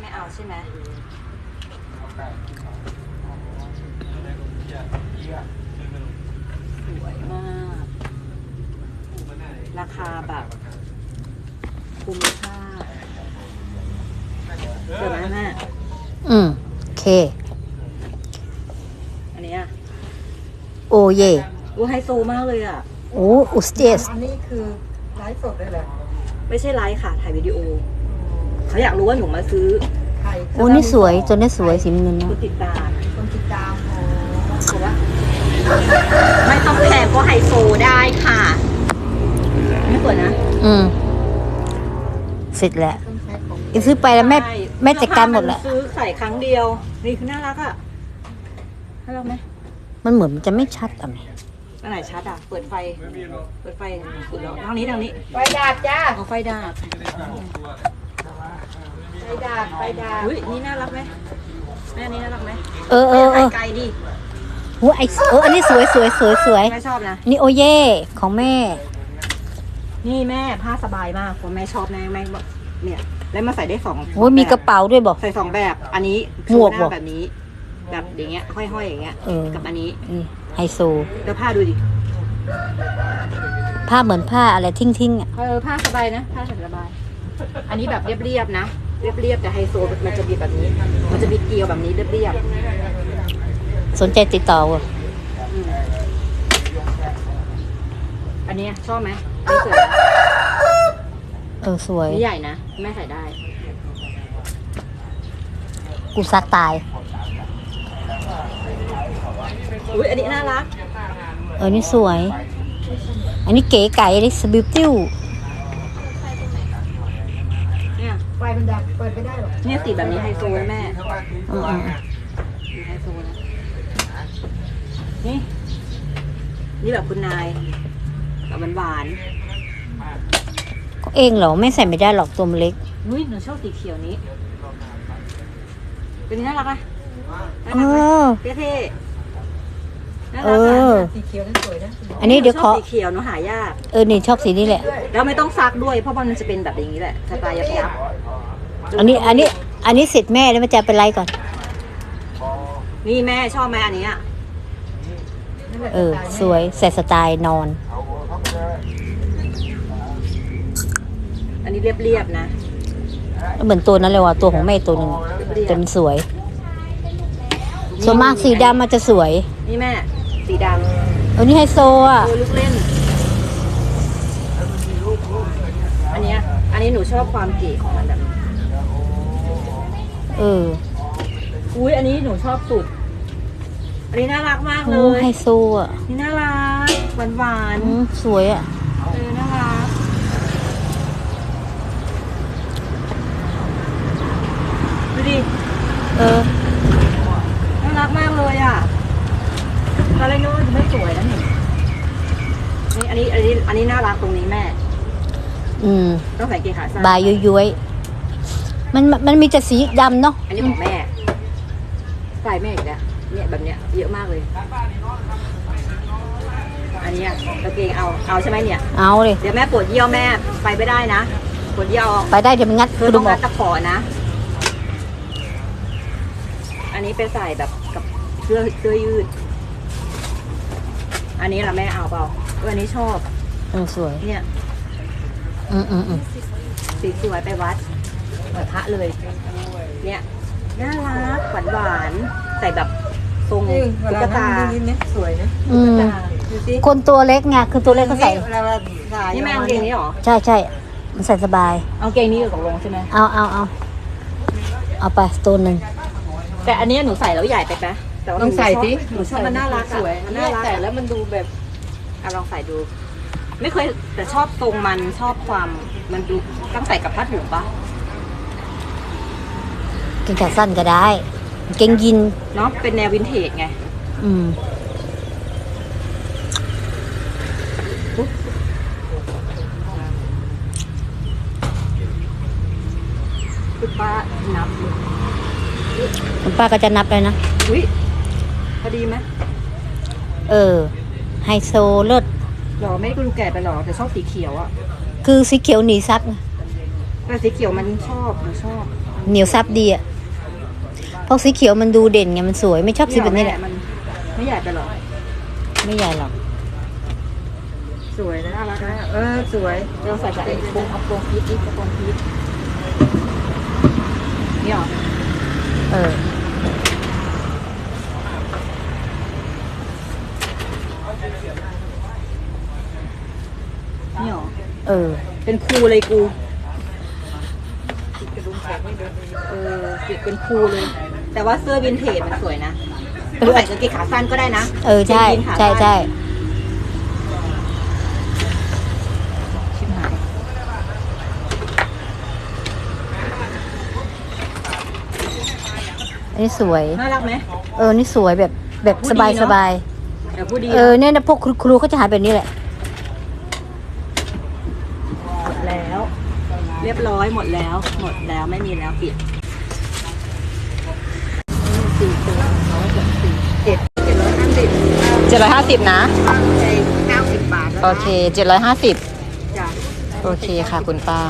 ไม่เอาใช่ไหมสวยมาก ราคาแบบ คุ้มค่าเดี๋ยวนะแม่อืม โอเค อันเนี้ยโอเยอู้ไฮโซมากเลยอะ โอ้อุสเตสอันนี้คือไลฟ์สดเลยเหรอไม่ใช่ไลฟ์ค่ะ ถ่ายวิดีโอ เขาอยากรู้ว่าหนูมาซื้อใครโอ้นี่สวยตัวนี้สวยสีน้ำเงินนะคุณติดตามคนติดตามโอ้ถูกปะไม่ต้องแพงก็ไฮโซได้ค่ะไม่สวยนะอืมเสร็จแล้วต้องใช้ของอีกซื้อไปแล้วแม่ใช่แม่จัดการหมดแหละ ซื้อใส่ครั้งเดียว นี่คือน่ารักอะน่ารักไหมมันเหมือนมันจะไม่ชัดอะแม่อันไหนชัดอะ เปิดไฟ เปิดไฟสุดแล้วทางนี้ทางนี้ไฟดาบจ้า เอาไฟดาบ ไฟดาบไฟดาบอุ้ยนี่น่ารักไหมแม่นี่น่ารักไหมเออเออเอถ่ายอไกลดิโอ้ไอเอออันนี้สวยสวยสวยสวยแม่ชอบนะนี่โอเย่ของแม่ นี่แม่ผ้าสบายมากคนแม่ชอบแม่แม่บอกเนี่ยแล้วมาใส่ได้สองโอ้ยมีกระเป๋าด้วยบอกใส่สองแบบ อันนี้หมวกโชเหรอน้าแบบนี้ แบบอย่างเงี้ยห้อยๆอย่างเงี้ยเออกับอันนี้นี่ไฮโซแล้วผ้าดูดิผ้าเหมือนผ้าอะไรทิ้งทิ้งๆอะเออผ้าสบายนะผ้าใส่สบาย อันนี้แบบเรียบๆนะ เรียบๆแต่ไฮโซมันจะมีแบบนี้ มันจะมีเกลียวแบบนี้เรียบสนใจติดต่อว่ะๆอืมอันเนี้ยชอบไหมอันนี้สวยนะเออสวย นี่ใหญ่นะแม่ใส่ได้ กูซักตาย อุ้ยอันนี้น่ารัก เออนี่สวย อันนี้เก๋ไก่เลยสบิวติ้ว เนี่ย ไฟมันดับเปิดไม่ได้หรอกเนี่ยสีแบบนี้ไฮโซนะแม่อืมอืมอืมสีไฮโซนะนี่ นี่แบบคุณนายแบบหวานก็เองเหรอไม่ใส่ไม่ได้หรอกตัวมันเล็กๆอุ้ยหนูชอบสีเขียวนี้ เป็นน่ารักอะน่าเอรักไหมอ เท่ๆน่า เอ รักอะ อ สีเขียวนั่นสวยนะอันนี้เดี๋ยวขอชบสีเขียวหนูหายาก เออนี่ชอบสีนี้แหละ แล้วไม่ต้องซักด้วยเพราะมันจะเป็นแบบอย่างนี้แหละสไตล์ยับยับอันนี้อันนี้อันนี้เสร็จแม่แล้วมันจะเป็นไรก่อน นี่แม่ชอบไหมอันนี้อะนั่นแหละเออสไตล์สวยใส่สไตล์นอน อันนี้เรียบๆนะ เหมือนตัวนั้นเลยว่ะตัวของแม่ตัวหนึ่งอะเรียบแต่มันสวย ส่วนมากสีดำมันจะสวย นี่แม่ สีดำเออนี่ไฮโซอะ ตัวลูกเล่น อันเนี้ยอันนี้หนูชอบความเก๋ของมันแบบเอออุ้ยอันนี้หนูชอบสุด อันนี้น่ารักมากเลโอ้ย ไฮโซอะนี่น่ารักหวานหวานอืมสวยอะ ๆเออน่ารักดูดิ เออ น่ารักมากเลยอะต อนแรกนึกว่าจะไม่สวยนะนี่นี่อันนี้อันนี้อันนี้น่ารักตรงนี้แม่ อืมต้องใส่เกงขาสั้นบายย้วยๆมันมันมีแต่สีดำเนาะอันนี้ของแม่ใส่แม่อีกแล้วเนี่ยแบบเนี้ยเยอะมากเลย อันเนี้ยกางเกงเอาเอาใช่ไหมเนี่ย เอาเลยเดี๋ยวแม่ปวดเยี่ยวแม่ไปไม่ได้นะปวดเยี่ยวไปได้เดี๋ยวมันงัดเธอดูต้องหมรัดดตะขอนะ อันนี้เป็นใส่แบบกับเสื้อเสื้อยืด อันนี้ล่ะแม่เอาเปล่าเอออันนี้ชอบ เออสวย เนี่ยอืมอืมอืมสีสวยไปวัดไหว้พระเลย เนี่ยน่ารักหวานหวานๆใส่แบบทรงนี่เวตุ๊ลากนั่ตางนี่เนี่ยสวยนะอืมดูสิคนตัวเล็กไงคือตัวเล็กก็ใส่ เวลาเราใส่นี่แม่เอากางเกงนี้เหรอ ใช่ใช่มันใส่สบาย เอากางเกงนี้กับตกลงใช่ไหมเอาเอาเอาเอาไปตัวหนึ่งแต่อันเนี้ยหนูใส่แล้วใหญ่ไปปะ แต่ว่าหต้นูองใส่สิหนูชอบมันน่ารักสวยมันเนี่น่ายรักแต่แล้วมันดูแบบอะลองใส่ดู ไม่เคยแต่ชอบทรงมันชอบความมันดูต้องใส่กับผ้าถุงปะเกงขาสั้นก็ได้ เกงยินเนาะเป็นแนววินเทจไง อืมคือป้านับคุณป้าก็จะนับเลยนะอุ้ย พอดีไหมเออ ไฮโซเลิศหรอไม่ได้ดูแก่ไปหรอแต่ชอบสีเขียวอะคือสีเขียวหนีซับไงแต่สีเขียวมันชอบหนูชอบเหนียวซับดีอะเพราะสีเขียวมันดูเด่นไงมันสวยไม่ชอบสีแบบนี้แหละมันไม่ใหญ่ไปหรอกไม่ใหญ่หรอกสวยนะน่ารักนะเออสวยเราใส่กับไอ้โปรงเอาโปรงพีชอีกโปรงพีชนี่หรอ เออ นี่หรอ เออ เป็นครูเลยกูกระดุมแขนไม่เดินเออปิดเป็นครูเลย แต่ว่าเสื้อวินเทจมันสวยนะเออใส่กางเกงขาสั้นก็ได้นะเออใช่กางเกงขาใช่สั้นใช่ชิบหายอันนี้สวย น่ารักไหม เออนี่สวยแบบแบบพูดสดีบายเนสอะบายแต่พูดดีเออเนี่ยนะพวกครูครูเขาจะหาแบบนี้แหละ หมดแล้ว เรียบร้อยหมดแล้ว หมดแล้วไม่มีแล้วปิดสี่ตัวร้อยหกสิบเจ็ดเจ็ดร้อยห้าสิบเจ็ดร้อยห้าสิบนะใจเก้าสิบบาทแล้วนะโอเคเจ็ดร้อยห้าสิบจ้ะ โอเคค่ะคุณป้า